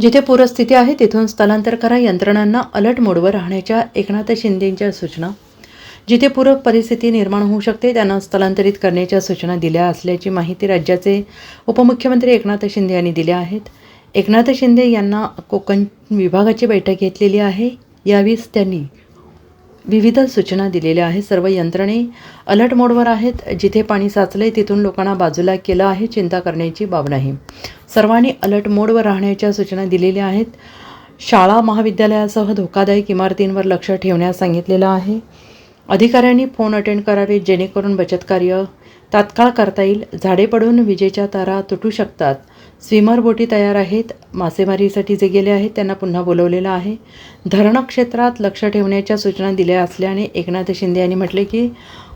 जिथे पूरस्थिती आहे तिथून स्थलांतर करा. यंत्रणांना अलर्ट मोडवर राहण्याच्या एकनाथ शिंदेंच्या सूचना. जिथे पूर परिस्थिती निर्माण होऊ शकते त्यांना स्थलांतरित करण्याच्या सूचना दिल्या असल्याची माहिती राज्याचे उपमुख्यमंत्री एकनाथ शिंदे यांनी दिल्या आहेत. एकनाथ शिंदे यांना कोकण विभागाची बैठक घेतलेली आहे. यावेळीच त्यांनी विविध सूचना दिलेल्या आहेत. सर्व यंत्रणे अलर्ट मोडवर आहेत. जिथे पाणी साचलंय तिथून लोकांना बाजूला केलं आहे. चिंता करण्याची बाब नाही. सर्वांनी अलर्ट मोडवर राहण्याच्या सूचना दिलेल्या आहेत. शाळा महाविद्यालयासह धोकादायक इमारतींवर लक्ष ठेवण्यास सांगितलेलं आहे. अधिकाऱ्यांनी फोन अटेंड करावे जेणेकरून बचत कार्य तात्काळ करता येईल. झाडे पडून विजेच्या तारा तुटू शकतात. स्विमर बोटी तयार आहेत मासेमारीसाठी जे गेले आहेत त्यांना पुन्हा बोलवलेलं आहे. धरण क्षेत्रात लक्ष ठेवण्याच्या सूचना दिल्या असल्याने एकनाथ शिंदे यांनी म्हटले की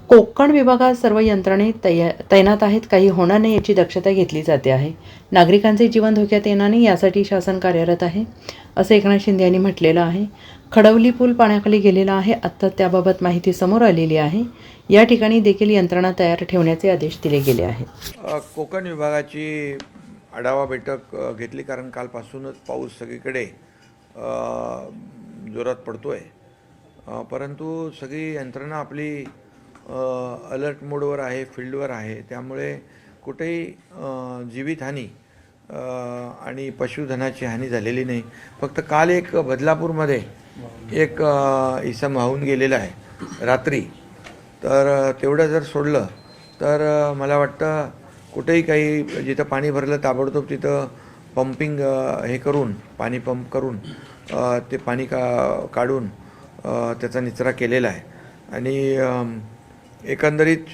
कोकण विभागात सर्व यंत्रणे तया तैनात आहेत काही होणार नाही याची दक्षता घेतली जाते आहे. नागरिकांचे जीवन धोक्यात येणार नाही यासाठी शासन कार्यरत आहे असं एकनाथ शिंदे यांनी म्हटलेलं आहे. खडवली पूल पाण्याखाली गेलेला आहे आत्ता त्याबाबत माहिती समोर आलेली आहे. या ठिकाणी देखील यंत्रणा तयार ठेवण्याचे आदेश दिले गेले आहेत. कोकण विभागाची आढावा बैठक घेतली कारण कालपासूनच पाऊस सगळीकडे जोरात पडतो आहे परंतु सगळी यंत्रणा आपली अलर्ट मोडवर आहे फील्डवर आहे. त्यामुळे कुठेही जीवितहानी आणि पशुधनाची हानी झालेली नाही. फक्त काल एक बदलापूरमध्ये एक इसम वाहून गेलेला आहे. रात्री. तर तेवढं जर सोडलं तर मला वाटतं कुठेही काही जिथं पाणी भरलं ताबडतोब तिथं पंपिंग हे करून पाणी पंप करून ते पाणी का काढून त्याचा निचरा केलेला आहे. आणि एकंदरीत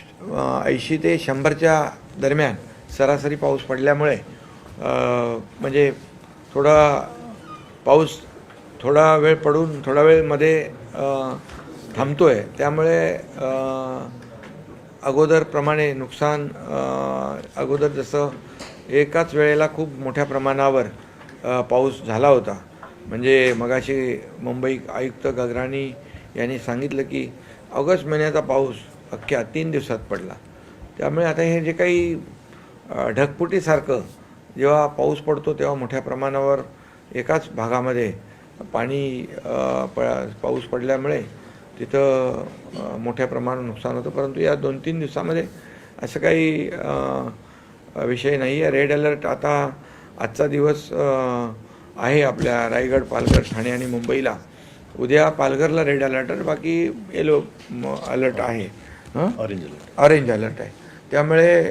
ऐंशी ते शंभरच्या दरम्यान सरासरी पाऊस पडल्यामुळे म्हणजे थोडा पाऊस थोडा वेळ पडून थोडा वेळमध्ये थांबतो आहे त्यामुळे अगोदरप्रमाणे नुकसान अगोदर जसं एकाच वेळेला खूप मोठ्या प्रमाणावर पाऊस झाला होता. म्हणजे मगाशी मुंबई आयुक्त गगराणी यांनी सांगितलं की ऑगस्ट महिन्याचा पाऊस अख्ख्या तीन दिवसात पडला. त्यामुळे आता हे जे काही ढगफुटीसारखं जेव्हा पाऊस पडतो तेव्हा मोठ्या प्रमाणावर एकाच भागामध्ये पाणी प पाऊस पडल्यामुळे तिथं मोठ्या प्रमाणात नुकसान होतं. परंतु या दोन तीन दिवसामध्ये असं काही विषय नाही आहे रेड अलर्ट आता आजचा दिवस आहे आपल्या रायगड पालघर ठाणे आणि मुंबईला. उद्या पालघरला रेड अलर्ट आहे. बाकी येलो अलर्ट आहे. हं? ऑरेंज अलर्ट ऑरेंज अलर्ट आहे. त्यामुळे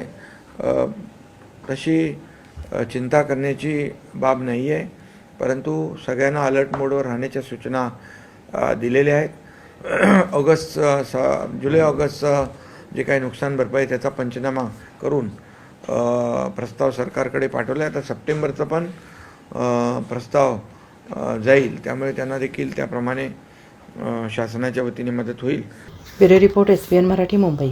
तशी चिंता करण्याची बाब नाही आहे परंतु सगळ्यांना अलर्ट मोडवर राहण्याच्या सूचना दिलेल्या आहेत. ऑगस्ट स जुलै ऑगस्टचं जे काही नुकसान भरपाई त्याचा पंचनामा करून प्रस्ताव सरकारकडे पाठवला. आहे आता सप्टेंबरचं पण प्रस्ताव जाईल. त्यामुळे त्यांना देखील त्याप्रमाणे शासनाच्या वतीने मदत होईल. Bureau report S P N Marathi Mumbai.